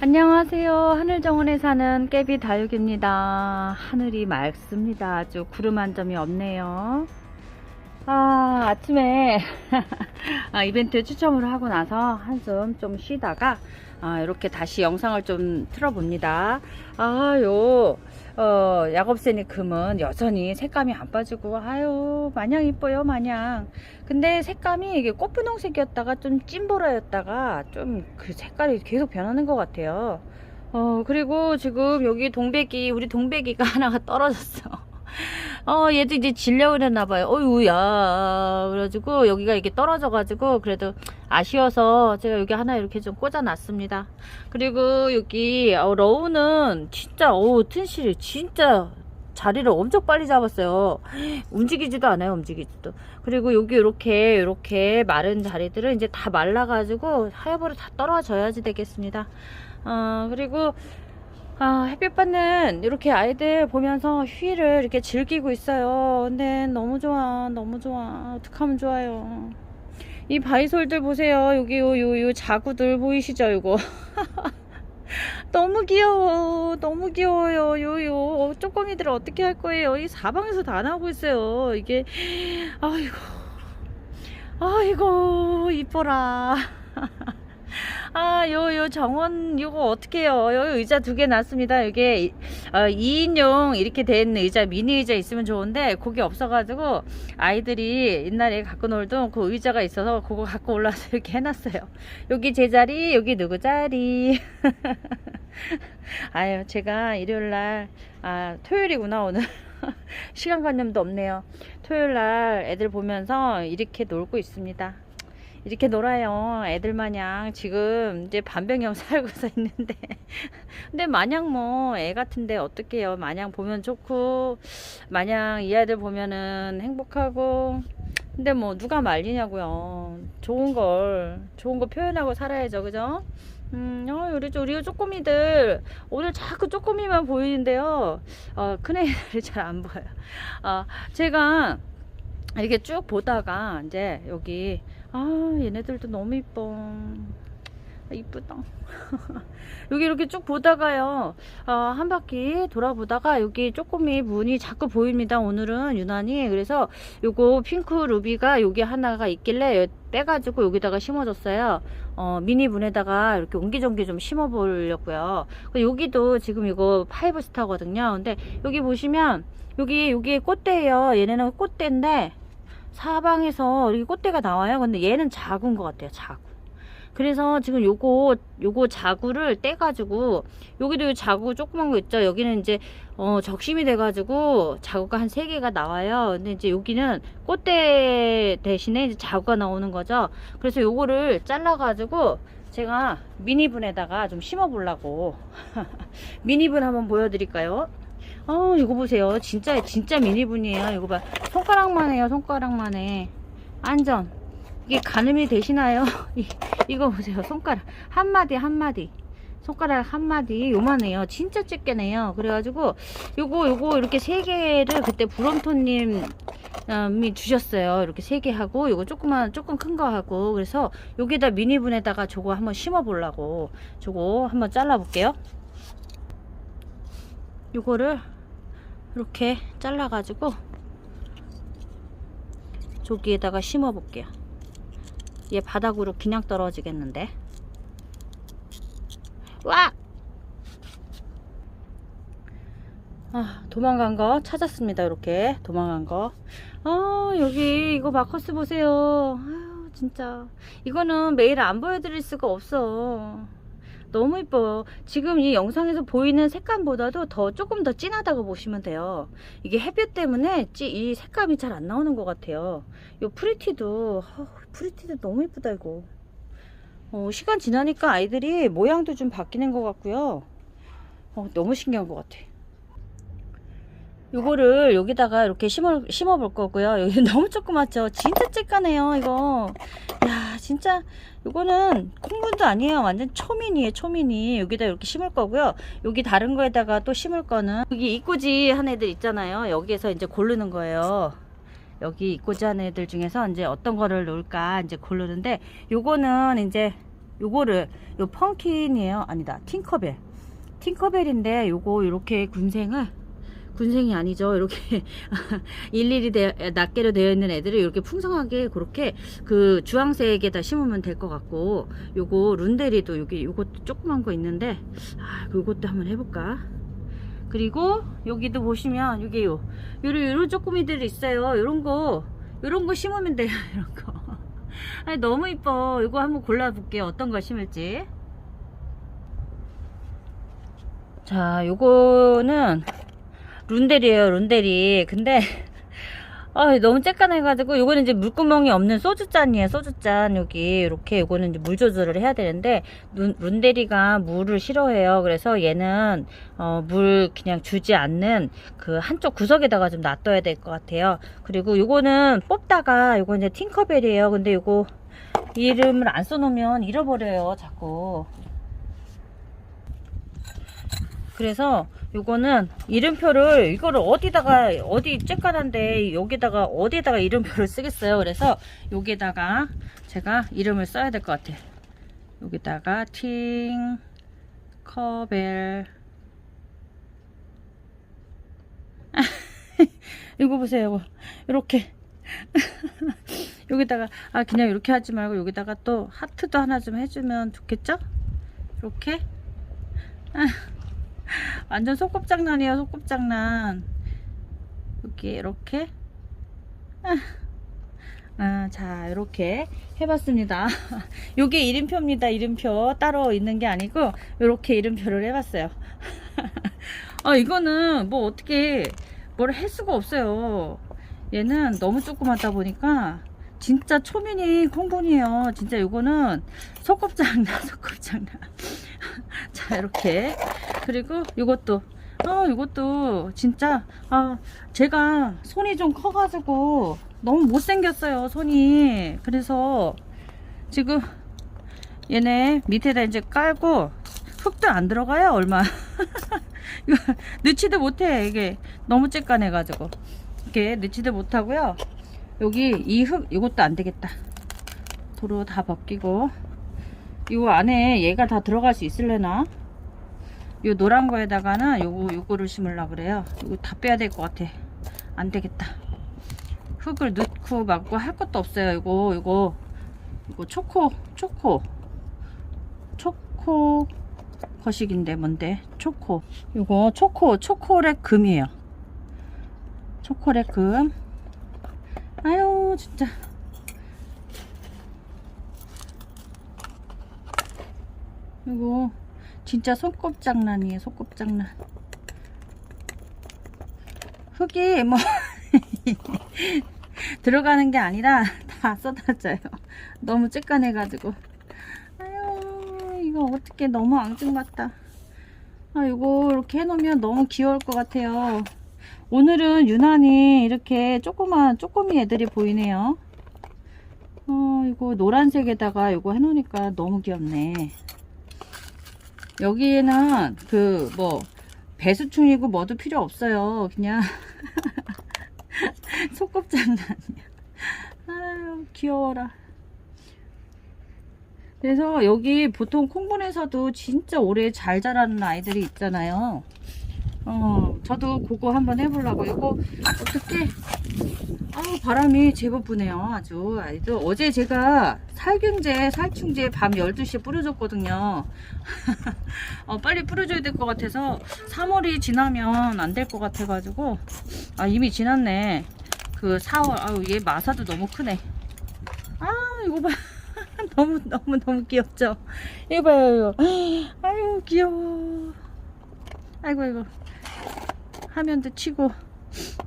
안녕하세요. 하늘정원에 사는 깨비 다육입니다. 하늘이 맑습니다. 아주 구름 한 점이 없네요. 아, 아침에 아, 이벤트 추첨을 하고 나서 한숨 좀 쉬다가 아, 이렇게 다시 영상을 좀 틀어봅니다. 아, 요, 어, 야곱새니 금은 여전히 색감이 안 빠지고, 아유, 마냥 이뻐요, 마냥. 근데 색감이 이게 꽃분홍색이었다가 좀 찐보라였다가 좀 그 색깔이 계속 변하는 것 같아요. 어, 그리고 지금 여기 동백이, 우리 동백이가 하나가 떨어졌어. 어, 얘도 이제 질려고 그랬나봐요. 어휴, 야. 그래가지고 여기가 이렇게 떨어져가지고 그래도 아쉬워서 제가 여기 하나 이렇게 좀 꽂아놨습니다. 그리고 여기, 어, 러우는 진짜, 어우, 튼실이 진짜 자리를 엄청 빨리 잡았어요. 움직이지도 않아요, 움직이지도. 그리고 여기 이렇게, 이렇게 마른 자리들은 이제 다 말라가지고 하여보로 다 떨어져야지 되겠습니다. 어, 그리고 아, 햇빛 받는 이렇게 아이들 보면서 휴일을 이렇게 즐기고 있어요. 근데 너무 좋아, 너무 좋아. 어떡하면 좋아요. 이 바이솔들 보세요. 여기 요, 요, 요 자구들 보이시죠, 이거. 너무 귀여워. 너무 귀여워요. 요, 요. 쪼꼬미들 어떻게 할 거예요? 이 사방에서 다 나오고 있어요. 이게, 아이고. 아이고, 이뻐라. 아, 요, 요 정원, 요거 어떡해요. 요 의자 두개 놨습니다. 이게, 어, 2인용 이렇게 된 의자, 미니 의자 있으면 좋은데, 그게 없어가지고, 아이들이 옛날에 갖고 놀던 그 의자가 있어서, 그거 갖고 올라와서 이렇게 해놨어요. 여기 제 자리, 여기 누구 자리. 아유, 제가 일요일날, 아, 토요일이구나, 오늘. 시간관념도 없네요. 토요일날 애들 보면서 이렇게 놀고 있습니다. 이렇게 놀아요. 애들 마냥 지금 이제 반병형 살고서 있는데. 근데 마냥 뭐 애 같은데 어떡해요. 마냥 보면 좋고, 마냥 이 아이들 보면은 행복하고. 근데 뭐 누가 말리냐고요. 좋은 걸, 좋은 거 표현하고 살아야죠. 그죠? 음, 어, 우리, 우리 쪼꼬미들, 오늘 자꾸 쪼꼬미만 보이는데요. 어, 큰 애들이 잘 안 보여요. 어, 제가 이렇게 쭉 보다가, 이제 여기, 아, 얘네들도 너무 이뻐. 아, 이쁘다. 여기 이렇게 쭉 보다가요, 어, 한 바퀴 돌아보다가 여기 쪼꼬미 문이 자꾸 보입니다. 오늘은 유난히. 그래서 요거 핑크 루비가 여기 하나가 있길래 빼가지고 여기다가 심어줬어요. 어, 미니 분에다가 이렇게 옹기종기 좀 심어보려고요. 여기도 지금 이거 파이브 스타거든요. 근데 여기 보시면 여기 여기 꽃대예요. 얘네는 꽃대인데 사방에서 여기 꽃대가 나와요. 근데 얘는 작은 것 같아요. 자구. 그래서 지금 요거 요거 자구를 떼 가지고 여기도 요 자구 조그만 거 있죠. 여기는 이제 어 적심이 돼 가지고 자구가 한 세 개가 나와요. 근데 이제 여기는 꽃대 대신에 이제 자구가 나오는 거죠. 그래서 요거를 잘라 가지고 제가 미니분에다가 좀 심어 보려고 미니분 한번 보여드릴까요? 어 이거 보세요. 진짜 진짜 미니분이에요. 이거 봐. 손가락만 해요. 손가락만 해. 안전. 이게 가늠이 되시나요? 이, 이거 보세요. 손가락. 한마디, 한마디. 손가락 한마디. 요만해요. 진짜 집게네요. 그래가지고, 요거, 요거, 이렇게 세 개를 그때 부럼토님, 이 주셨어요. 이렇게 세 개 하고, 요거 조그만, 조금 큰 거 하고. 그래서, 여기다 미니분에다가 저거 한번 심어 보려고. 저거 한번 잘라 볼게요. 요거를, 이렇게 잘라가지고, 저기에다가 심어 볼게요. 얘 바닥으로 그냥 떨어지겠는데. 와! 아, 도망간 거 찾았습니다. 이렇게 도망간 거. 아, 여기 이거 마커스 보세요. 아유, 진짜. 이거는 매일 안 보여드릴 수가 없어. 너무 이뻐요. 지금 이 영상에서 보이는 색감보다도 더 조금 더 진하다고 보시면 돼요. 이게 햇볕 때문에 찌- 이 색감이 잘 안 나오는 것 같아요. 요 프리티도 어, 프리티도 너무 이쁘다 이거. 어, 시간 지나니까 아이들이 모양도 좀 바뀌는 것 같고요. 어, 너무 신기한 것 같아. 요거를 여기다가 이렇게 심어, 심어 볼 거고요. 여기 너무 조그맣죠? 진짜 쬐까네요, 이거. 야, 진짜, 요거는 콩분도 아니에요. 완전 초미니에요, 초미니. 여기다 이렇게 심을 거고요. 여기 다른 거에다가 또 심을 거는, 여기 이꾸지 한 애들 있잖아요. 여기에서 이제 고르는 거예요. 여기 이꾸지 한 애들 중에서 이제 어떤 거를 놓을까 이제 고르는데, 요거는 이제 요거를 요 펑킨이에요 아니다 팅커벨 팅커벨인데 요거 이렇게 군생을 군생이 아니죠. 이렇게 일일이 되, 낱개로 되어 있는 애들을 이렇게 풍성하게 그렇게 그 주황색에다 심으면 될 것 같고 요거 룬데리도 여기 요것도 조그만 거 있는데 아 요것도 한번 해볼까? 그리고 여기도 보시면 여기 요 요런 요런 쪼꾸미들이 있어요. 요런 거 요런 거 심으면 돼요 이런 거. 아니 너무 이뻐. 이거 한번 골라볼게요. 어떤 거 심을지. 자 요거는 룬데리에요 룬데리. 근데 아 너무 쬐깐해가지고 요거는 이제 물구멍이 없는 소주잔이에요 소주잔. 여기 이렇게 요거는 이제 물 조절을 해야 되는데 룬, 룬데리가 물을 싫어해요. 그래서 얘는 어, 물 그냥 주지 않는 그 한쪽 구석에다가 좀 놔둬야 될 것 같아요. 그리고 요거는 뽑다가 요거 이제 팅커벨이에요. 근데 요거 이름을 안 써놓으면 잃어버려요 자꾸 그래서 요거는 이름표를 이거를 어디다가 어디 쬐깐한데 여기다가 어디다가 이름표를 쓰겠어요? 그래서 여기다가 제가 이름을 써야 될 것 같아요. 여기다가 팅 커벨. 이거 보세요 이거. 이렇게. 여기다가 아 그냥 이렇게 하지 말고 여기다가 또 하트도 하나 좀 해주면 좋겠죠? 이렇게. 아. 완전 소꿉장난이에요 소꿉장난. 여기 이렇게. 아, 아, 자 이렇게 해봤습니다. 요게 이름표입니다 이름표. 따로 있는 게 아니고 이렇게 이름표를 해봤어요. 아 이거는 뭐 어떻게 뭘 할 수가 없어요. 얘는 너무 조그맣다 보니까 진짜 초미니 콩분이에요. 진짜 이거는 소꿉장난 소꿉장난 자 이렇게. 그리고 이것도. 아 이것도 진짜 아 제가 손이 좀 커가지고 너무 못생겼어요 손이. 그래서 지금 얘네 밑에다 이제 깔고 흙도 안 들어가요 얼마. 이거 넣지도 못해 이게. 너무 쬐깐해가지고. 이렇게 넣지도 못하고요 여기 이 흙 이것도 안 되겠다 도로 다 벗기고 이 안에 얘가 다 들어갈 수 있을래나? 요 노란 거에다가는 요거 요거를 심으려 그래요. 이거 다 빼야 될 것 같아. 안 되겠다. 흙을 넣고 막고 할 것도 없어요. 이거 이거 이거 초코 초코 초코 거식인데 뭔데? 초코. 이거 초코 초코렉 금이에요. 초코렉 금. 진짜. 이거 진짜 손꼽장난이에요 손꼽장난. 흙이 뭐 들어가는 게 아니라 다 쏟아져요. 너무 쬐깐해 가지고. 아유 이거 어떻게 너무 앙증맞다. 아 이거 이렇게 해놓으면 너무 귀여울 것 같아요 오늘은 유난히 이렇게 조그만 쪼꼬미 애들이 보이네요 어 이거 노란색에다가 이거 해놓으니까 너무 귀엽네 여기에는 그 뭐 배수충이고 뭐도 필요 없어요. 그냥 소꿉장난이야. 아유 귀여워라. 그래서 여기 보통 콩분에서도 진짜 오래 잘 자라는 아이들이 있잖아요. 어, 저도 그거 한번 해보려고. 이거 어떻게, 아우, 바람이 제법 부네요. 아주. 아이들. 어제 제가 살균제, 살충제 밤 12시에 뿌려줬거든요. 어, 빨리 뿌려줘야 될 것 같아서 3월이 지나면 안 될 것 같아 가지고. 아, 이미 지났네. 그 4월, 아유, 얘 마사도 너무 크네. 아, 이거 봐. 너무, 너무, 너무 귀엽죠? 이거 봐요, 이거. 아유, 귀여워. 아이고, 아이고. 화면도 치고.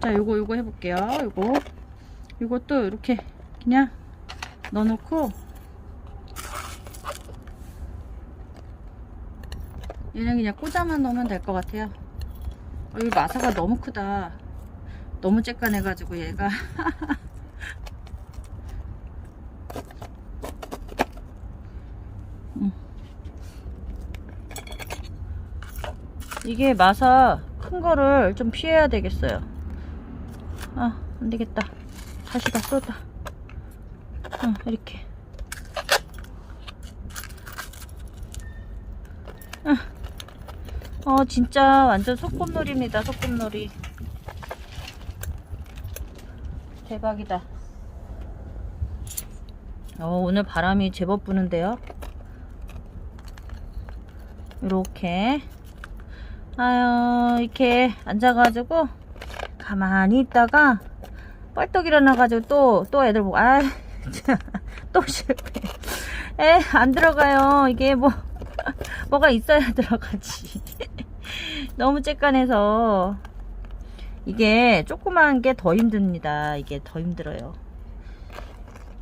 자 요거 요거 해볼게요. 요거. 요것도 이렇게 그냥 넣어놓고. 얘는 그냥 꽂아만 놓으면 될 것 같아요. 어, 이 마사가 너무 크다. 너무 쬐깐해가지고 얘가. 음. 이게 마사 큰 거를 좀 피해야 되겠어요. 아, 안 되겠다. 다시 다 쏟아. 응, 이렇게. 어 진짜 완전 소꿉놀이입니다 소꿉놀이 대박이다 어 오늘 바람이 제법 부는데요 이렇게 아유 이렇게 앉아가지고 가만히 있다가 뻘떡 일어나가지고 또또 애들 보고 아또 실패 에 안 들어가요. 이게 뭐 뭐가 있어야 들어가지. 너무 쬐깐해서. 이게 조그만 게 더 힘듭니다. 이게 더 힘들어요.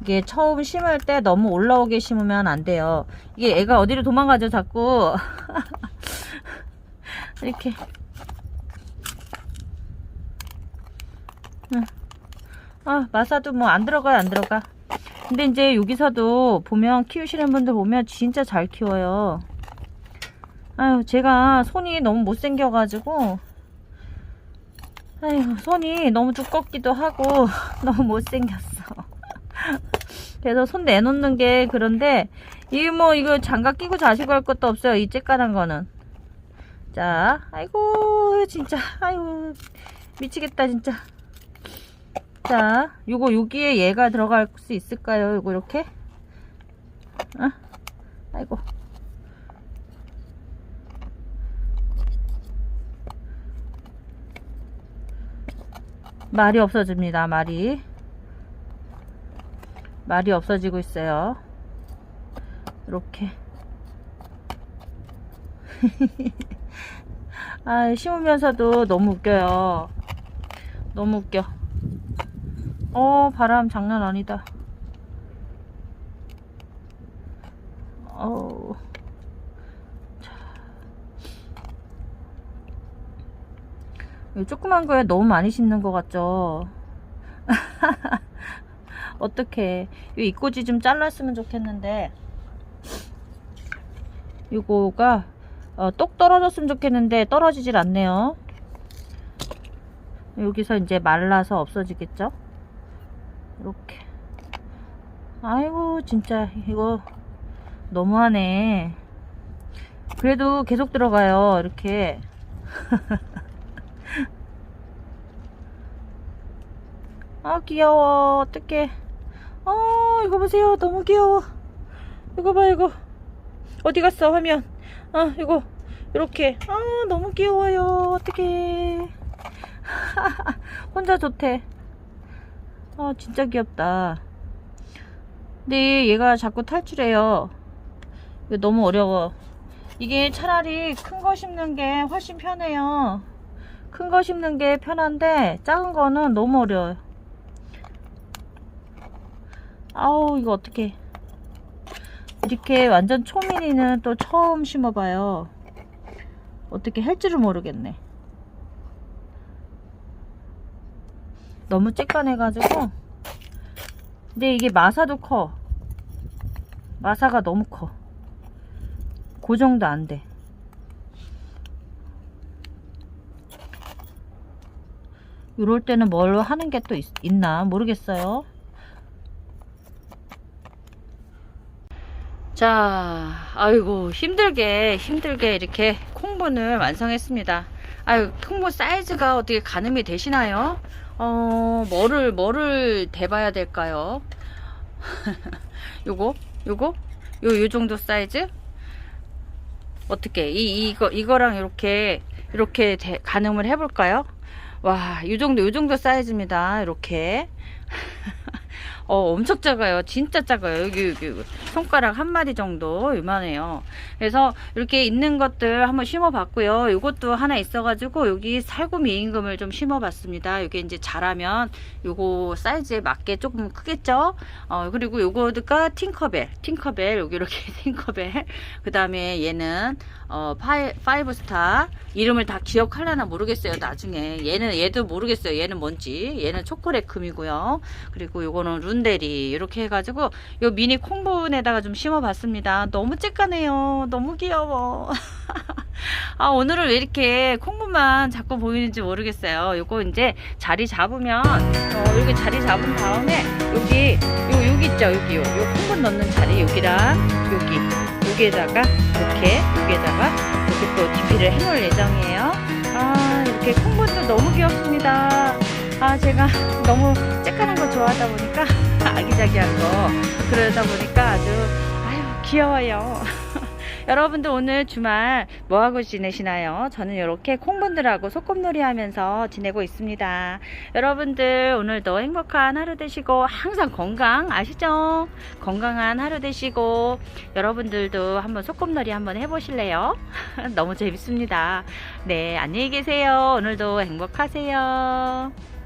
이게 처음 심을 때 너무 올라오게 심으면 안 돼요. 이게 애가 어디로 도망가죠 자꾸 이렇게. 응. 아 마사도 뭐 안 들어가요 안 들어가. 근데 이제 여기서도 보면 키우시는 분들 보면 진짜 잘 키워요. 아유 제가 손이 너무 못생겨 가지고. 아유 손이 너무 두껍기도 하고 너무 못생겼어. 그래서 손 내놓는 게 그런데 이거 뭐 이거 장갑 끼고 자시고 할 것도 없어요 이 쬐깐한 거는 자 아이고 진짜. 아이고 미치겠다 진짜. 자 요거 여기에 얘가 들어갈 수 있을까요? 요거 이렇게? 어? 아이고. 말이 없어집니다 말이. 말이 없어지고 있어요. 이렇게 아 심으면서도 너무 웃겨요. 너무 웃겨. 어 바람 장난 아니다. 이 조그만 거에 너무 많이 심는 것 같죠? 어떻게 이 입꼬지 좀 잘랐으면 좋겠는데. 이거가 어, 똑 떨어졌으면 좋겠는데 떨어지질 않네요. 여기서 이제 말라서 없어지겠죠? 이렇게. 아이고 진짜 이거 너무하네. 그래도 계속 들어가요. 이렇게. 아 귀여워 어떡해 아 이거 보세요 너무 귀여워 이거 봐 이거 어디 갔어 화면 아 이거 이렇게. 아 너무 귀여워요. 어떡해. 혼자 좋대. 아 진짜 귀엽다. 근데 얘가 자꾸 탈출해요. 이거 너무 어려워. 이게 차라리 큰 거 심는 게 훨씬 편해요. 큰 거 심는 게 편한데 작은 거는 너무 어려워요. 아우 이거 어떻게 이렇게 완전 초미니는 또 처음 심어봐요. 어떻게 할 줄을 모르겠네. 너무 쬐깐해가지고. 근데 이게 마사도 커. 마사가 너무 커그 정도 안 돼. 이럴 때는 뭘 하는 게 또 있나 모르겠어요 자, 아이고 힘들게 힘들게 이렇게 콩분을 완성했습니다. 아유, 콩분 사이즈가 어떻게 가늠이 되시나요? 어, 뭐를 뭐를 대봐야 될까요? 요거, 요거, 요, 요 정도 사이즈? 어떻게 이 이거 이거랑 이렇게 이렇게 대, 가늠을 해볼까요? 와, 요 정도 요 정도 사이즈입니다. 이렇게. 어, 엄청 작아요. 진짜 작아요. 여기, 여기, 손가락 한 마디 정도 요만해요. 그래서 이렇게 있는 것들 한번 심어봤고요. 이것도 하나 있어가지고 여기 살구미 임금을 좀 심어봤습니다. 이게 이제 자라면 요거 사이즈에 맞게 조금 크겠죠? 어, 그리고 요거가 팅커벨, 팅커벨, 여기 이렇게 팅커벨. 그 다음에 얘는 어, 파이, 파이브 스타. 이름을 다 기억하려나 모르겠어요. 나중에. 얘는, 얘도 모르겠어요. 얘는 뭔지. 얘는 초콜릿 금이고요. 그리고 요거는 룬 데리. 이렇게 해가지고 요 미니 콩분에다가 좀 심어봤습니다. 너무 쬐까네요. 너무 귀여워. 아, 오늘은 왜 이렇게 콩분만 자꾸 보이는지 모르겠어요. 요거 이제 자리 잡으면, 어, 여기 자리 잡은 다음에, 여기, 요, 여기 있죠? 여기, 요, 요 콩분 넣는 자리, 여기랑, 여기, 여기에다가, 이렇게, 여기에다가, 이렇게 또 DP를 해놓을 예정이에요. 아, 이렇게 콩분도 너무 귀엽습니다. 아, 제가 너무 쬐깐한 거 좋아하다 보니까 아기자기한 거 그러다 보니까 아주 아유 귀여워요. 여러분들 오늘 주말 뭐 하고 지내시나요? 저는 이렇게 콩분들하고 소꿉놀이 하면서 지내고 있습니다. 여러분들 오늘도 행복한 하루 되시고 항상 건강 아시죠? 건강한 하루 되시고 여러분들도 한번 소꿉놀이 한번 해보실래요? 너무 재밌습니다. 네, 안녕히 계세요. 오늘도 행복하세요.